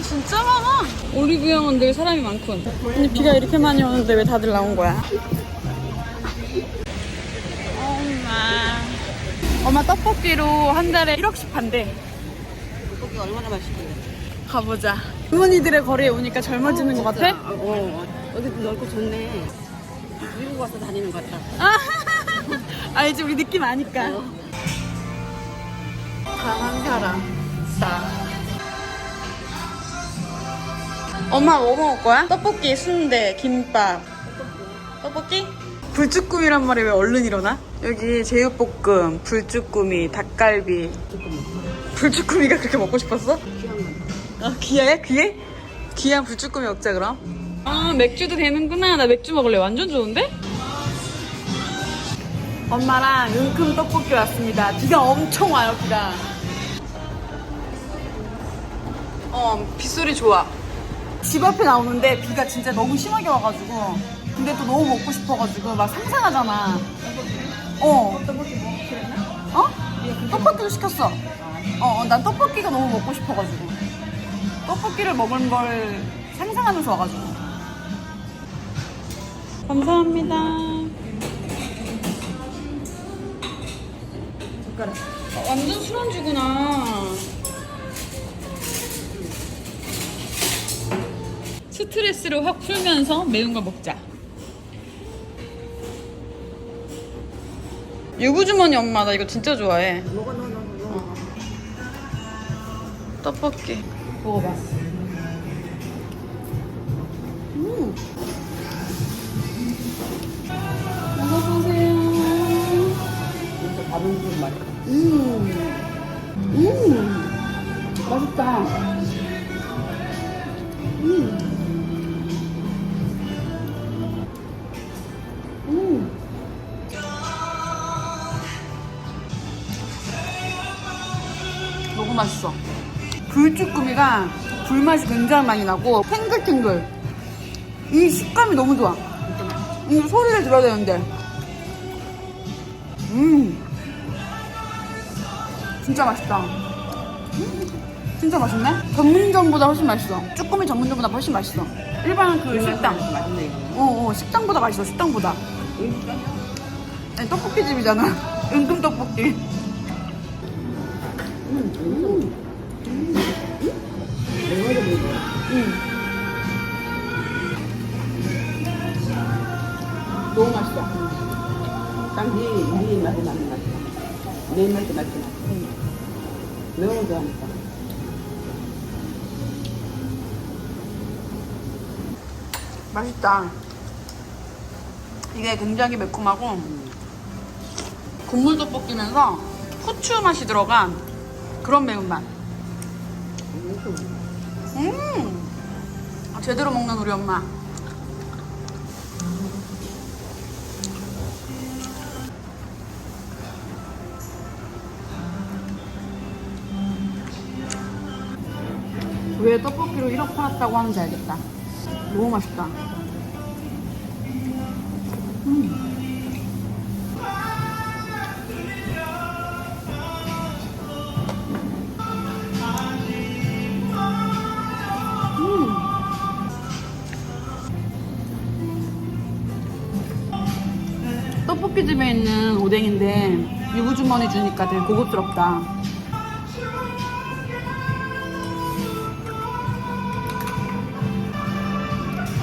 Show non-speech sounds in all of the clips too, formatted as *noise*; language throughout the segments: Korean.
사람 진짜 많아. 올리브영은 늘 사람이 많군. 근데 비가 이렇게 많이 오는데 왜 다들 나온 거야? 엄마. 엄마 떡볶이로 한 달에 1억씩 판대. 떡볶이 얼마나 맛있길래. 가보자. 할머니들의 거리에 오니까 젊어지는 것 같아? 어, 어디도 넓고 좋네. 미국 와서 다니는 것 같다. 아, *laughs* 알지 우리 느낌 아니까. 어. 강한 사람. 싸. 엄마 뭐 먹을 거야? 떡볶이, 순대, 김밥. 떡볶이? 불쭈꾸미란 말이 왜 얼른 일어나? 여기 제육볶음, 불쭈꾸미, 닭갈비. 불쭈꾸미가 그렇게 먹고 싶었어? 아, 귀하야? 귀해? 귀한 불쭈꾸미 먹자 그럼. 아 맥주도 되는구나. 나 맥주 먹을래. 완전 좋은데? 엄마랑 은큼 떡볶이 왔습니다. 비가 엄청 와요, 비가. 어, 빗소리 좋아. 집 앞에 나오는데 비가 진짜 너무 심하게 와가지고. 근데 또 너무 먹고 싶어가지고 막 상상하잖아. 어. 어? 떡볶이도 시켰어. 어, 어, 난 떡볶이가 너무 먹고 싶어가지고. 떡볶이를 먹은 걸 상상하면서 와가지고. 감사합니다. 젓가락. 아, 완전 술안주구나. 스트레스를 확 풀면서 매운 거 먹자. 유부주머니 엄마 나 이거 진짜 좋아해. 먹어, 먹어, 먹어. 떡볶이 먹어봐. 음. 먹어보세요. 밥은 좀 맛있어. 음. 음. 맛있다. 맛있어. 불쭈꾸미가 불맛이 굉장히 많이 나고 탱글탱글. 이 식감이 너무 좋아. 이 소리를 들어야 되는데. 음. 진짜 맛있다. 음, 진짜 맛있네? 전문점보다 훨씬 맛있어. 쭈꾸미 전문점보다 훨씬 맛있어. 일반 그 식당. 맛있네, 이거. 어, 어, 식당보다 맛있어, 식당보다. 아니, *laughs* 떡볶이 집이잖아. 은금 떡볶이. 너무 맛있어. 딱 네, 네 맛에 맞는 맛이야. 내 맛에 맞지 맛. 매운 거 좋아하니까. 맛있다. 이게 굉장히 매콤하고 국물 떡볶이면서 후추 맛이 들어간 그런 매운맛. 음, 아, 제대로 먹는 우리 엄마. 왜 떡볶이로 1억 팔았다고 하는지 알겠다. 너무 맛있다. 커피집에 있는 오뎅인데 유부주머니 주니까 되게 고급스럽다.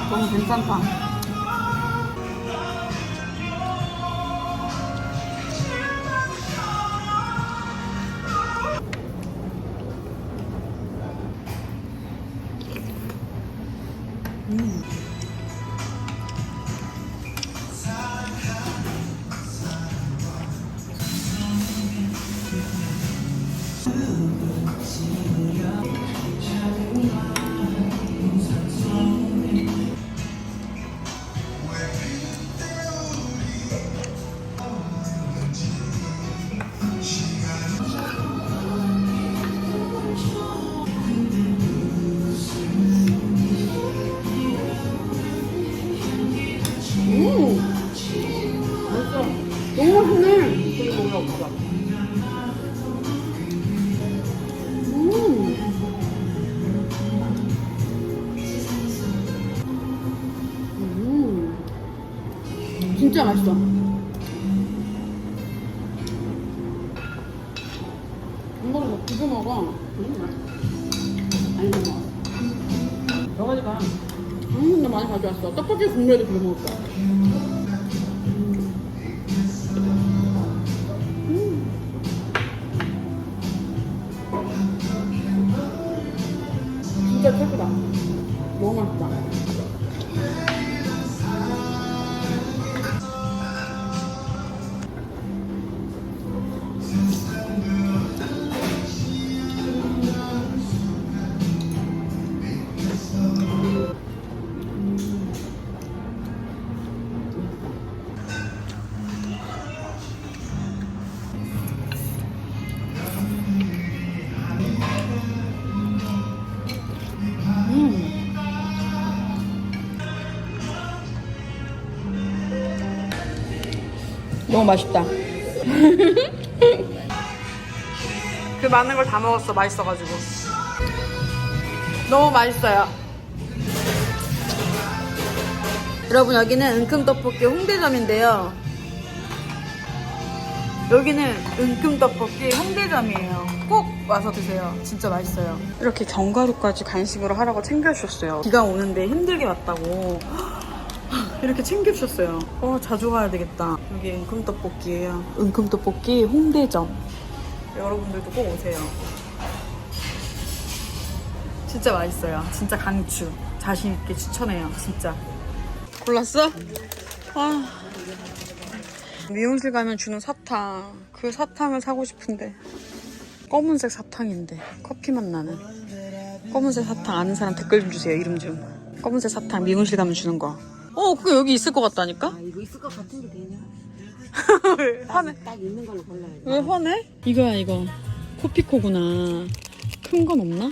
너무 괜찮다. 음. 진짜 맛있어. 이거를 뭐 비벼 먹어. 아니 뭐 여러 가지가 음, 나 많이 가져왔어. 떡볶이 국물에도 비벼 먹을 거야. 음. 진짜 최고다. 너무 맛있다. 너무 맛있다. *laughs* 그 많은 걸 다 먹었어. 맛있어가지고. 너무 맛있어요. 여러분 여기는 은큼떡볶이 홍대점인데요. 여기는 은큼떡볶이 홍대점이에요. 꼭 와서 드세요. 진짜 맛있어요. 이렇게 견과류까지 간식으로 하라고 챙겨주셨어요. 비가 오는데 힘들게 왔다고. 이렇게 챙겨주셨어요. 어, 자주 가야 되겠다. 여기 은큼떡볶이에요. 은큼떡볶이 홍대점. 여러분들도 꼭 오세요. 진짜 맛있어요. 진짜 강추. 자신 있게 추천해요. 진짜. 골랐어? 아. 미용실 가면 주는 사탕. 그 사탕을 사고 싶은데. 검은색 사탕인데. 커피 맛 나는. 검은색 사탕 아는 사람 댓글 좀 주세요. 이름 좀. 검은색 사탕 미용실 가면 주는 거. 어, 그거 여기 있을 것 같다니까? 아 이거 있을 것 같은 게 되냐 *laughs* 왜 화내? 딱 있는 걸로 골라야지 왜 화내? 이거야, 이거. 코피코구나. 큰 건 없나?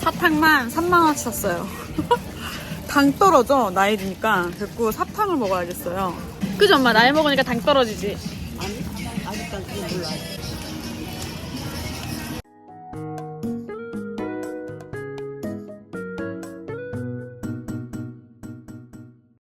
사탕만 3만원치 샀어요. *laughs* 당 떨어져, 나이 드니까. 그래고 사탕을 먹어야겠어요. 그죠, 엄마? 나이 먹으니까 당 떨어지지. 아니 아직까지 그거 몰라